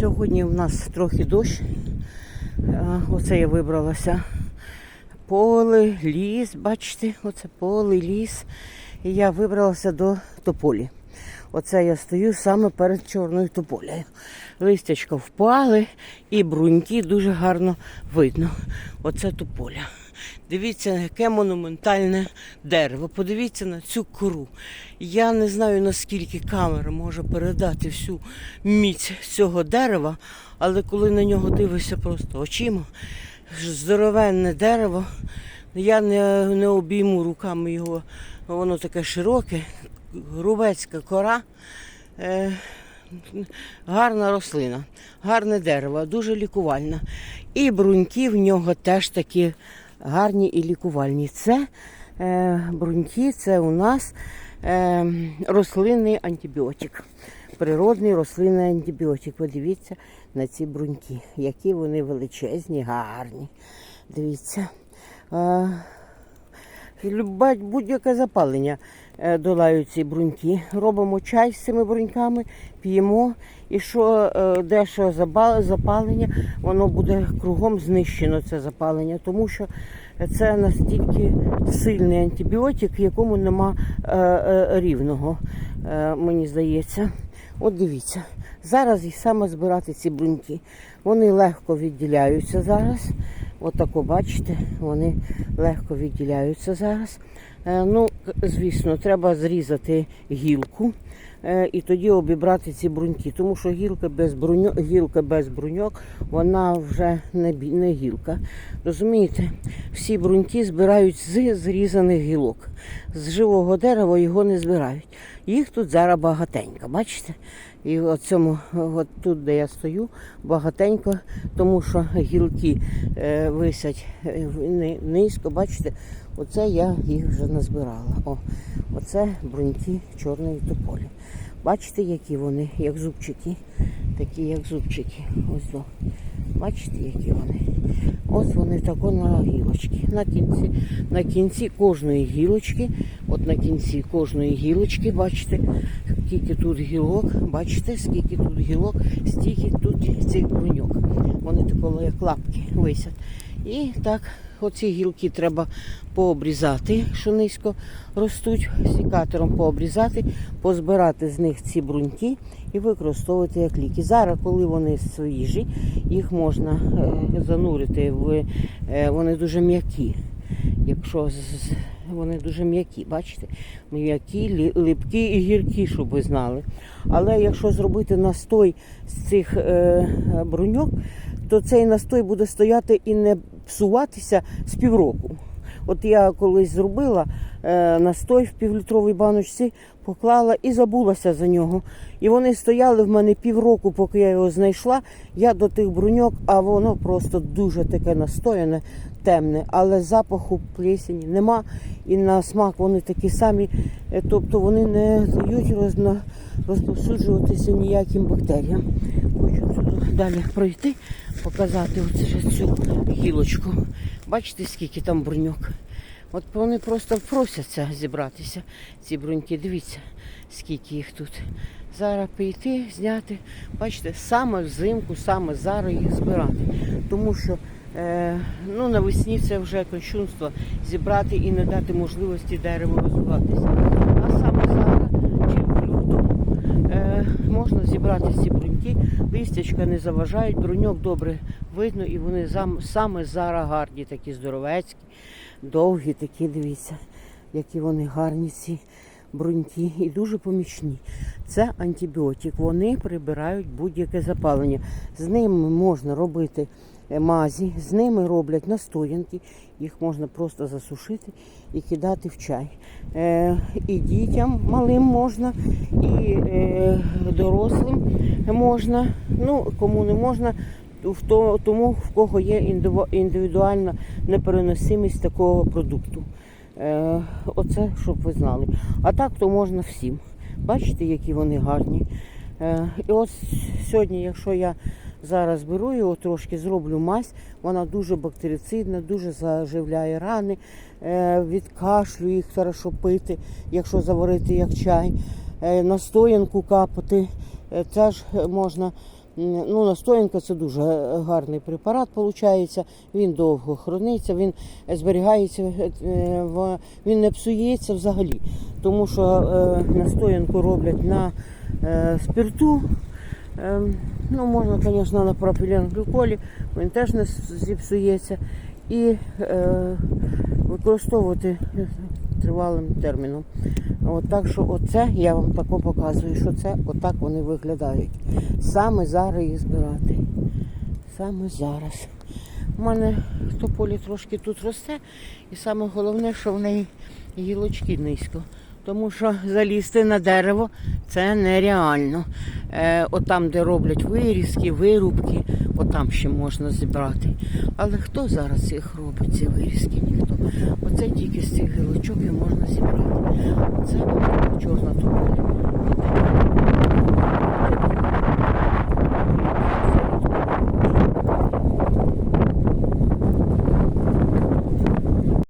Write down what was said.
Сьогодні в нас трохи дощ. Е, Оце я вибралася. Поле, ліс, бачите, оце поле, ліс. І я вибралася до тополі. Оце я стою саме перед чорною тополею. Листячка впали і бруньки дуже гарно видно. Оце тополя. Дивіться, яке монументальне дерево. Подивіться на цю кору. Я не знаю, наскільки камера може передати всю міць цього дерева, але коли на нього дивишся просто очима, здоровенне дерево, я не, не обійму руками його, воно таке широке, грубецька кора. Е, гарна рослина, гарне дерево, дуже лікувальна. І бруньки в нього теж такі гарні і лікувальні. Це е, бруньки, це у нас е, рослинний антибіотик. Природний рослинний антибіотик. Подивіться на ці бруньки, які вони величезні, гарні. Дивіться. Е, будь-яке запалення е, долають ці бруньки. Робимо чай з цими бруньками, п'ємо. І що е, де що запалення, воно буде кругом знищено це запалення, тому що це настільки сильний антибіотик, якому нема е, рівного, мені здається. От дивіться, зараз і саме збирати ці бруньки. Вони легко відділяються зараз. Отако, бачите, вони легко відділяються зараз. Е, Ну, звісно, треба зрізати гілку е, і тоді обібрати ці бруньки, тому що гілка без бруньок, гілка без бруньок, вона вже не, не гілка. Розумієте, всі бруньки збирають з зрізаних гілок. З живого дерева його не збирають. Їх тут зараз багатенько, бачите? І от от тут, де я стою, багатенько, тому що гілки е, висять е, низько, бачите, оце я їх вже назбирала. О, оце бруньки чорної тополі. Бачите, які вони, як зубчики, такі, як зубчики. Ось. Бачите, які вони. Ось вони тако на гілочці. На кінці, на кінці кожної гілочки, от на кінці кожної гілочки, бачите, скільки тут гілок, бачите, скільки тут гілок, стільки тут цих бруньок. Вони тако як лапки висять. І так, оці гілки треба пообрізати, що низько ростуть, сікатором пообрізати, позбирати з них ці бруньки і використовувати як ліки. Зараз, коли вони свіжі, їх можна е, занурити в е, вони дуже м'які. Якщо вони дуже м'які, бачите? М'які, липкі і гіркі, щоб ви знали. Але якщо зробити настой з цих е, бруньок, то цей настой буде стояти і не псуватися з півроку. От я колись зробила е, настой в півлітровій баночці, поклала і забулася за нього. І вони стояли в мене півроку, поки я його знайшла. Я до тих бруньок, а воно просто дуже таке настояне, темне, але запаху плесені нема. І на смак вони такі самі, е, тобто вони не дають розповсюджуватися ніяким бактеріям. Далі пройти, показати оце цю гілочку. Бачите, скільки там бруньок. От вони просто просяться зібратися, ці бруньки. Дивіться, скільки їх тут. Зараз прийти, зняти. Бачите, саме взимку, саме зараз їх збирати. Тому що е, ну, навесні це вже кощунство зібрати і не дати можливості дереву розвиватися. А саме зараз, чи в лютому, е, можна зібрати ці бруньки, листячка не заважають, бруньок добре видно, і вони саме зараз гарні, такі здоровецькі, довгі, такі, дивіться, які вони гарні ці бруньки і дуже помічні. Це антибіотик. Вони прибирають будь-яке запалення. З ними можна робити е, мазі, з ними роблять настоянки, їх можна просто засушити і кидати в чай. Е, і дітям малим можна, і е, дорослим можна. Ну, кому не можна, то- тому в кого є індивідуальна непереносимість такого продукту. Е, оце, щоб ви знали. А так то можна всім. Бачите, які вони гарні. І от сьогодні, якщо я зараз беру його, трошки зроблю мазь, вона дуже бактерицидна, дуже заживляє рани, е, від кашлю їх хорошо пити, якщо заварити як чай, е, настоянку капати Е, Це ж можна, ну, настоянка це дуже гарний препарат, виходить. Він довго храниться, він зберігається, він не псується взагалі. Тому що настоянку роблять на спирту. Е, ну, можна, звісно, на пропіленглюколі, він теж не зіпсується. І е, використовувати тривалим терміном. От так що оце я вам тако показую, що це отак вони виглядають. Саме зараз їх збирати. Саме зараз. У мене тополі трошки тут росте, і саме головне, що в неї гілочки низько. Тому що залізти на дерево це нереально. Е, отам, де роблять вирізки, вирубки, отам ще можна зібрати. Але хто зараз їх робить, ці вирізки? Ніхто. Оце тільки з цих гілочок і можна зібрати. Оце чорна тополя.